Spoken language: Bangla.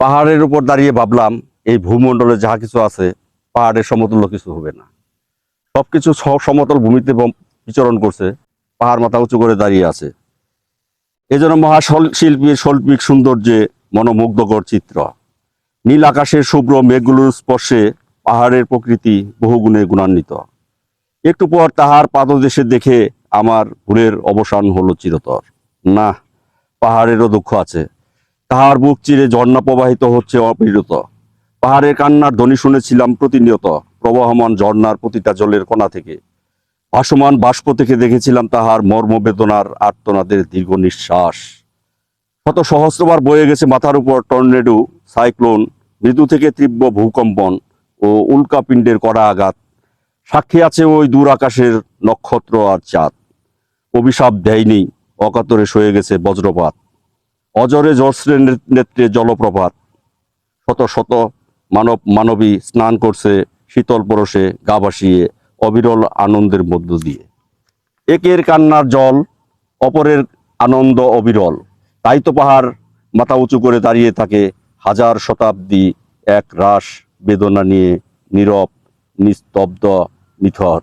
পাহাড়ের উপর দাঁড়িয়ে ভাবলাম, এই ভূমণ্ডলে যাহা কিছু আছে, পাহাড়ের সমতুল্য কিছু হবে না। সব কিছু সমতল ভূমিতে বিচরণ করছে, পাহাড় মাথা উঁচু করে দাঁড়িয়ে আছে। এই জন্য মহাশিল্পীর শৈল্পিক সৌন্দর্যে মনোমুগ্ধকর চিত্র। নীল আকাশের শুভ্র মেঘগুলোর স্পর্শে পাহাড়ের প্রকৃতি বহুগুণে গুণান্বিত। একটু পর তাহার পাদদেশে দেখে আমার ভুলের অবসান হলো চিরতর। না পাহাড়েরও দুঃখ আছে। তাহার বুক চিরে ঝর্ণা প্রবাহিত হচ্ছে অবিরত। পাহাড়ের কান্নার ধ্বনি শুনেছিলাম প্রতিনিয়ত, প্রবাহমান ঝর্ণার প্রতিটা জলের কণা থেকে। ভাসমান বাষ্প থেকে দেখেছিলাম তাহার মর্মবেদনার আর্তনাদের দীর্ঘ নিঃশ্বাস। শত সহস্রবার বয়ে গেছে মাথার উপর টর্নেডো, সাইক্লোন, মৃদু থেকে তীব্র ভূকম্পন ও উল্কাপিণ্ডের কড়া আঘাত। সাক্ষী আছে ওই দূর আকাশের নক্ষত্র আর চাঁদ। অভিশাপ দেয়নি, অকাতরে সয়ে গেছে বজ্রপাত। অজরে জশ্রের নেত্রে জলপ্রপাত। শত শত মানব, মানবী স্নান করছে শীতল পরশে গা ভাসিয়ে অবিরল আনন্দের মধ্য দিয়ে। একের কান্নার জল, অপরের আনন্দ অবিরল। তাই তো পাহাড় মাথা উঁচু করে দাঁড়িয়ে থাকে হাজার শতাব্দী এক রাস বেদনা নিয়ে নীরব, নিস্তব্ধ, নিথর।